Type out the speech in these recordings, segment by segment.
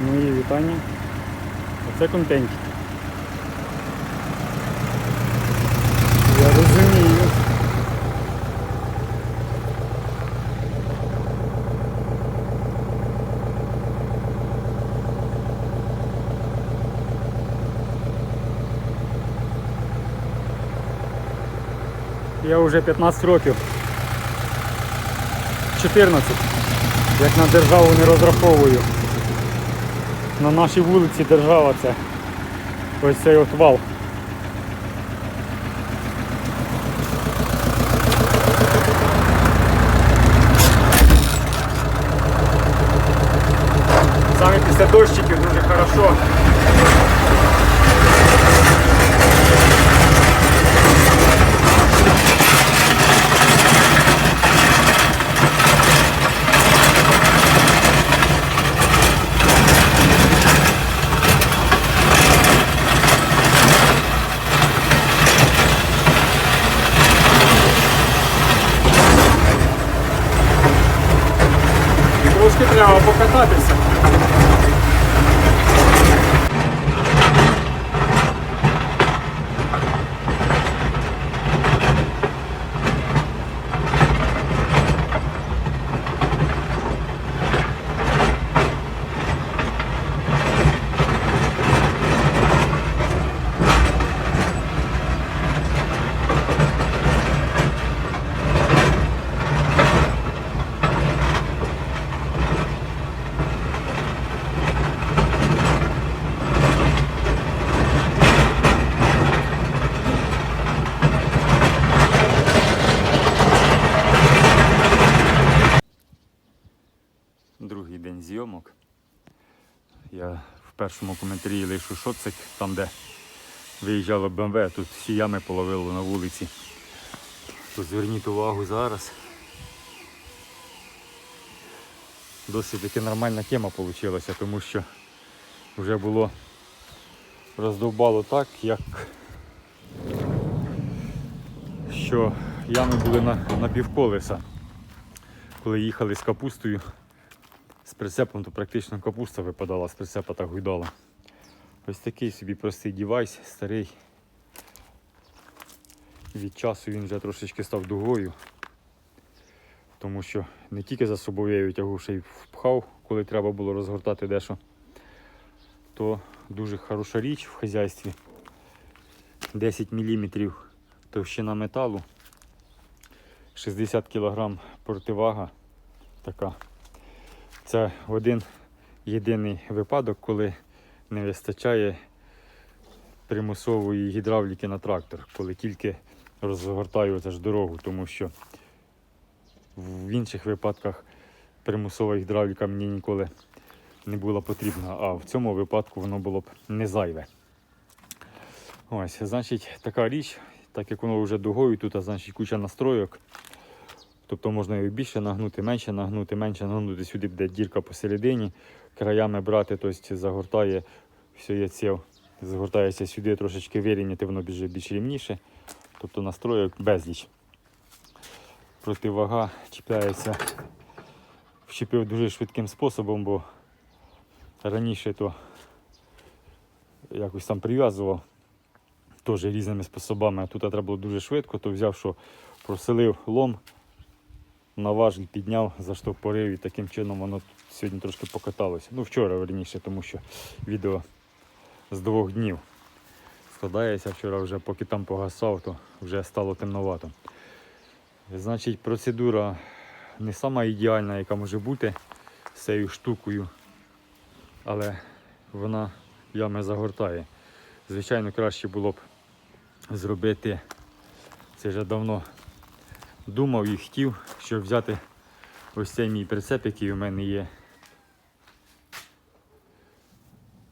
Мої вітання. Оце контентик. Я розумію. Я вже 15 років. 14. Як на державу не розраховую. На нашій вулиці держава це ось цей от вал. Саме після дощиків дуже хорошо. І трошки прямо покататися. Другий день зйомок. Я в першому коментарі лишу шоцик, там де виїжджало БМВ, тут всі ями половило на вулиці. То зверніть увагу зараз. Досить таки нормальна тема вийшла, тому що вже було роздовбало так, як що ями були на, на півколеса. Коли їхали з капустою, прицепом, то практично капуста випадала, з прицепа так гуйдала. Ось такий собі простий девайс, старий. Від часу він вже трошечки став дугою, тому що не тільки за собою я тягу, ще й впхав, коли треба було розгортати дещо. То дуже хороша річ в хазяйстві. 10 мм товщина металу, 60 кг противага така. Це один єдиний випадок, коли не вистачає примусової гідравліки на трактор, коли тільки розгортаю ж дорогу, тому що в інших випадках примусова гідравліка мені ніколи не була потрібна, а в цьому випадку воно було б не зайве. Ось, значить, така річ, так як воно вже дугою, тут, а значить куча настройок. Тобто можна його більше нагнути, менше нагнути, менше нагнути, сюди буде дірка посередині, краями брати, тобто загортає все яйце, загортається сюди, трошечки вирівняти, воно біже більш рівніше. Тобто настройок безліч. Противага чіпляється, вчепив дуже швидким способом, бо раніше то якось там прив'язував теж різними способами, тут треба було дуже швидко, то взяв, що проселив лом на важіль підняв, заштовхорив і таким чином воно сьогодні трошки покаталося. Ну вчора верніше, тому що відео з двох днів складається. Вчора вже поки там погасав, то вже стало темновато. Значить, процедура не сама ідеальна, яка може бути з цією штукою, але вона ями загортає. Звичайно, краще було б зробити це вже давно думав і хотів, щоб взяти ось цей мій прицеп, який у мене є.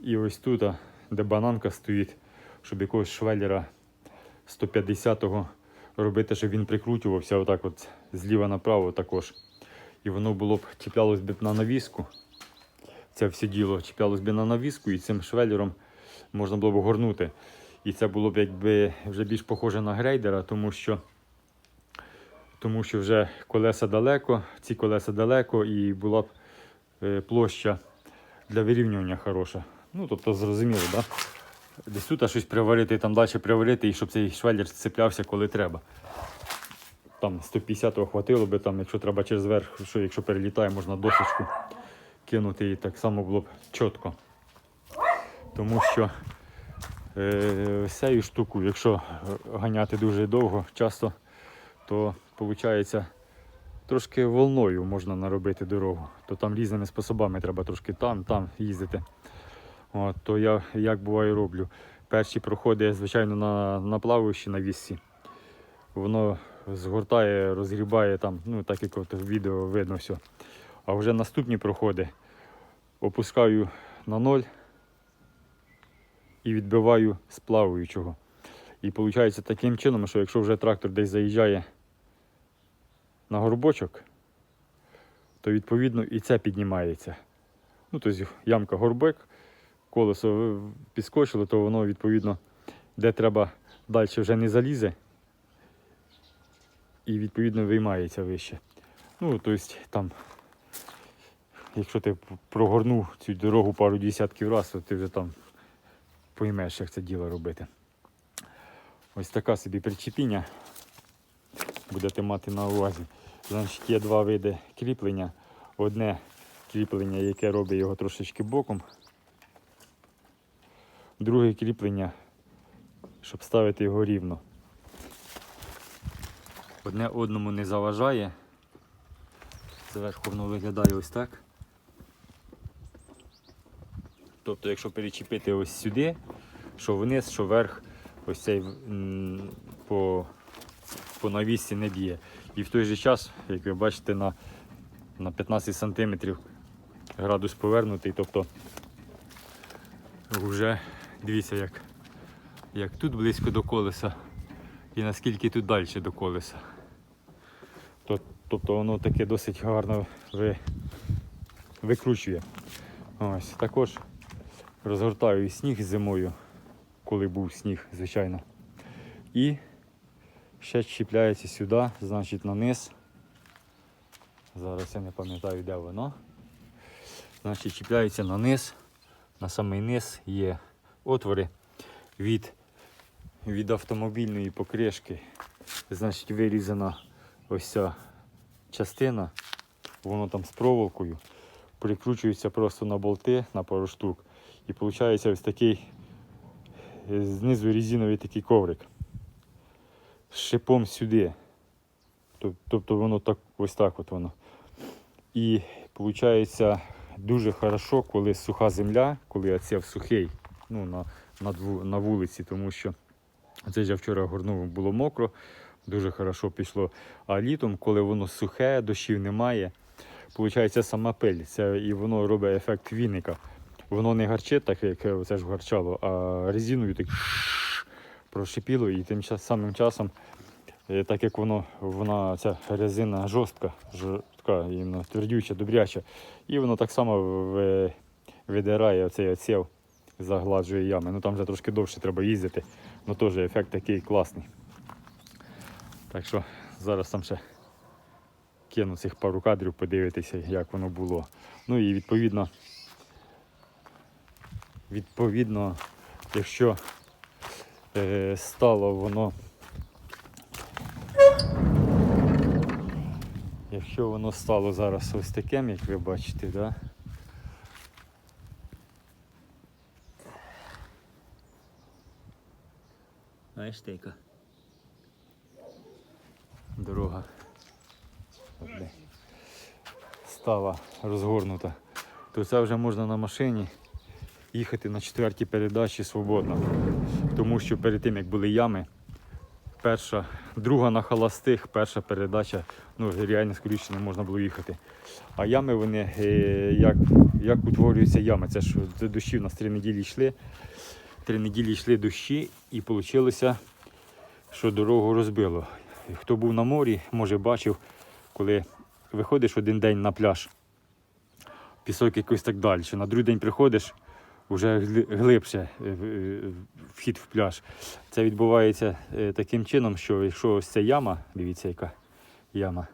І ось тут, де бананка стоїть, щоб якогось швеллера 150-го робити, щоб він прикручувався отак от зліва направо також. І воно було б чіплялось б на навіску. Це все діло чіплялось б на навіску і цим швеллером можна було б горнути. І це було б якби вже більш похоже на грейдера, тому що тому що вже колеса далеко, ці колеса далеко, і була б е, площа для вирівнювання хороша. Ну, тобто зрозуміло, да? Десь тут щось приварити, там далі приварити, і щоб цей швеллер цеплявся, коли треба. Там 150-го хватило би, там, якщо треба через верх, що якщо перелітає, можна досочку кинути і так само було б чітко. Тому що е, цією штукою, якщо ганяти дуже довго, часто, то виходить трошки волною можна наробити дорогу. То там різними способами треба трошки там, там їздити. От, то я як буває роблю. Перші проходи, звичайно, на, на плаваючі на вісці. Воно згортає, розгрібає там, ну так як от в відео видно все. А вже наступні проходи опускаю на ноль і відбиваю з плаваючого. І виходить таким чином, що якщо вже трактор десь заїжджає на горбочок, то відповідно і це піднімається. Ну, тобто ямка горбик, колесо підскочило, то воно відповідно, де треба далі вже не залізе. І відповідно виймається вище. Ну, тобто там, якщо ти прогорнув цю дорогу пару десятків разів, то ти вже там поймеш, як це діло робити. Ось така собі причепіння будете мати на увазі. Значить, є два види кріплення. Одне кріплення, яке робить його трошечки боком. Друге кріплення, щоб ставити його рівно. Одне одному не заважає. Зверху воно виглядає ось так. Тобто, якщо перечепити ось сюди, що вниз, що вверх, ось цей по, по навісці не б'є. І в той же час, як ви бачите, на, на 15 см градус повернутий, тобто вже дивіться, як, як тут близько до колеса і наскільки тут далі до колеса. Тобто воно таке досить гарно ви, викручує. Ось, також розгортаю і сніг зимою, коли був сніг, звичайно. І ще чіпляється сюди, значить на низ. Зараз я не пам'ятаю, де воно. Значить, чіпляється на низ. На самий низ є отвори від, від автомобільної покришки. Значить, вирізана ось ця частина, воно там з проволокою, прикручується просто на болти на пару штук. І виходить ось такий е, знизу резиновий такий коврик шипом сюди. Тобто воно так, ось так от воно. І виходить дуже хорошо, коли суха земля, коли оце сухий, ну, на, на, на вулиці, тому що це я вчора горнув, було мокро, дуже хорошо пішло. А літом, коли воно сухе, дощів немає, виходить сама пиль. Це, і воно робить ефект віника. Воно не гарчить, так як це ж гарчало, а резиною так прошипіло і тим самим часом, е, так як воно, вона ця резина жорстка, жор- така іменно твердюча, добряча, і воно так само видирає оцей оців, загладжує ями. Ну там вже трошки довше треба їздити, але теж ефект такий класний. Так що зараз там ще кину цих пару кадрів, подивитися, як воно було. Ну і відповідно, відповідно, якщо стало воно. Якщо воно стало зараз ось таким, як ви бачите, да? Знаєш, тейка? Дорога стала розгорнута, то це вже можна на машині їхати на четвертій передачі свободно. Тому що перед тим як були ями, перша, друга на холостих, перша передача, ну реально скоріше не можна було їхати. А ями вони, е, як, як утворюються ями, це ж це дощі у нас три неділі йшли. Три неділі йшли дощі і вийшло, що дорогу розбило. Хто був на морі, може бачив, коли виходиш один день на пляж, пісок якось так далі. На другий день приходиш, вже глибше е, е, вхід в пляж. Це відбувається е, таким чином, що якщо ось ця яма, дивіться, яка яма,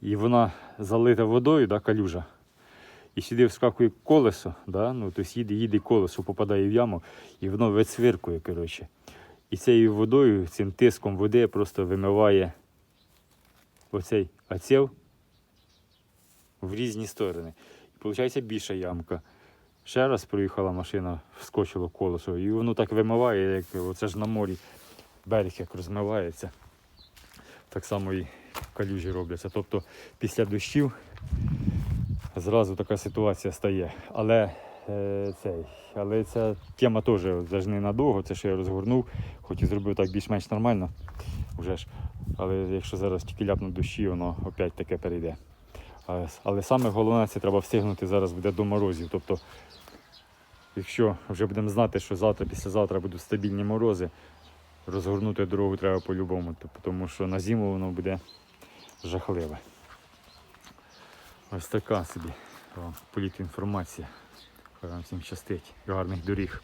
і вона залита водою, да, калюжа. і сюди вскакує колесо, да? ну, тобто їде, їде колесо, попадає в яму, і воно вицвиркує, коротше. І цією водою, цим тиском води просто вимиває оцей ацел в різні сторони. І виходить більша ямка. Ще раз проїхала машина, вскочило колесо, і воно так вимиває, як оце ж на морі берег як розмивається. Так само і калюжі робляться. Тобто після дощів зразу така ситуація стає. Але, е, цей, але ця тема теж ж не надовго, це що я розгорнув, хоч і зробив так більш-менш нормально. Вже ж. Але якщо зараз тільки ляпнуть дощі, воно опять таке перейде. Але, але саме головне це треба встигнути зараз буде до морозів. Тобто, якщо вже будемо знати, що завтра, післязавтра будуть стабільні морози, розгорнути дорогу треба по-любому, тому що на зиму воно буде жахливе. Ось така собі політінформація. Хай вам всім щастить. Гарних доріг.